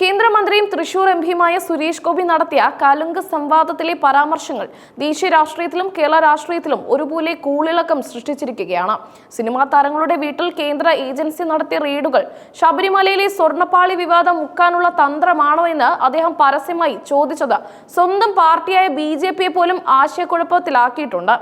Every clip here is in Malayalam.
കേന്ദ്രമന്ത്രിയും തൃശൂർ എം പിയുമായ സുരേഷ് ഗോപി നടത്തിയ കലുങ്ക് സംവാദത്തിലെ പരാമർശങ്ങൾ ദേശീയ രാഷ്ട്രീയത്തിലും കേരള രാഷ്ട്രീയത്തിലും ഒരുപോലെ കൂളിളക്കം സൃഷ്ടിച്ചിരിക്കുകയാണ്. സിനിമാ താരങ്ങളുടെ വീട്ടിൽ കേന്ദ്ര ഏജൻസി നടത്തിയ റെയ്ഡുകൾ ശബരിമലയിലെ സ്വർണപ്പാളി വിവാദം മുക്കാനുള്ള തന്ത്രമാണോ എന്ന് അദ്ദേഹം പരസ്യമായി ചോദിച്ചത് സ്വന്തം പാർട്ടിയായ ബി പോലും ആശയക്കുഴപ്പത്തിലാക്കിയിട്ടുണ്ട്.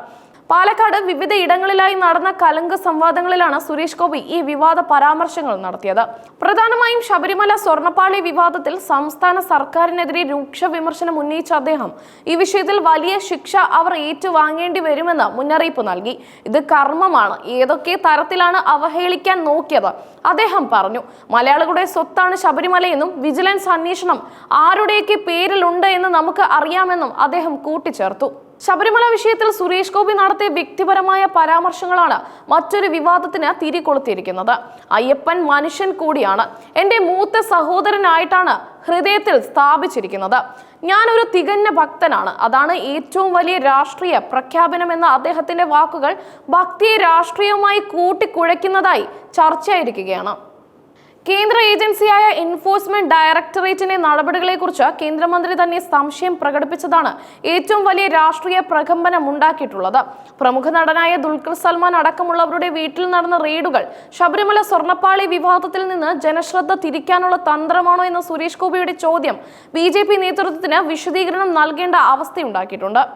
പാലക്കാട് വിവിധ ഇടങ്ങളിലായി നടന്ന കലങ്ക സംവാദങ്ങളിലാണ് സുരേഷ് ഗോപി ഈ വിവാദ പരാമർശങ്ങൾ നടത്തിയത്. പ്രധാനമായും ശബരിമല സ്വർണപ്പാളി വിവാദത്തിൽ സംസ്ഥാന സർക്കാരിനെതിരെ രൂക്ഷ വിമർശനം ഉന്നയിച്ച അദ്ദേഹം ഈ വിഷയത്തിൽ വലിയ ശിക്ഷ അവർ ഏറ്റുവാങ്ങേണ്ടി വരുമെന്ന് മുന്നറിയിപ്പ് നൽകി. ഇത് കർമ്മമാണ്. ഏതൊക്കെ തരത്തിലാണ് അവഹേളിക്കാൻ നോക്കിയത്? അദ്ദേഹം പറഞ്ഞു മലയാളികളുടെ സ്വത്താണ് ശബരിമലയെന്നും വിജിലൻസ് അന്വേഷണം ആരുടെയൊക്കെ പേരിലുണ്ട് എന്ന് നമുക്ക് അറിയാമെന്നും അദ്ദേഹം കൂട്ടിച്ചേർത്തു. ശബരിമല വിഷയത്തിൽ സുരേഷ് ഗോപി നടത്തിയ വ്യക്തിപരമായ പരാമർശങ്ങളാണ് മറ്റൊരു വിവാദത്തിന് തിരികൊളുത്തിയിരിക്കുന്നത്. അയ്യപ്പൻ മനുഷ്യൻ കൂടിയാണ്. എന്റെ മൂത്ത സഹോദരനായിട്ടാണ് ഹൃദയത്തിൽ സ്ഥാപിച്ചിരിക്കുന്നത്. ഞാനൊരു തികഞ്ഞ ഭക്തനാണ്. അതാണ് ഏറ്റവും വലിയ രാഷ്ട്രീയ പ്രഖ്യാപനം എന്ന അദ്ദേഹത്തിന്റെ വാക്കുകൾ ഭക്തിയെ രാഷ്ട്രീയവുമായി കൂട്ടിക്കുഴയ്ക്കുന്നതായി ചർച്ചയായിരിക്കുകയാണ്. കേന്ദ്ര ഏജൻസിയായ എൻഫോഴ്സ്മെന്റ് ഡയറക്ടറേറ്റിന്റെ നടപടികളെക്കുറിച്ച് കേന്ദ്രമന്ത്രി തന്നെ സംശയം പ്രകടിപ്പിച്ചതാണ് ഏറ്റവും വലിയ രാഷ്ട്രീയ പ്രകമ്പനം ഉണ്ടാക്കിയിട്ടുള്ളത്. പ്രമുഖ നടനായ ദുൽഖർ സൽമാൻ അടക്കമുള്ളവരുടെ വീട്ടിൽ നടന്ന റെയ്ഡുകൾ ശബരിമല സ്വർണപ്പാളി വിവാദത്തിൽ നിന്ന് ജനശ്രദ്ധ തിരിക്കാനുള്ള തന്ത്രമാണോ എന്ന സുരേഷ് ഗോപിയുടെ ചോദ്യം ബി നേതൃത്വത്തിന് വിശദീകരണം നൽകേണ്ട അവസ്ഥയുണ്ടാക്കിയിട്ടുണ്ട്.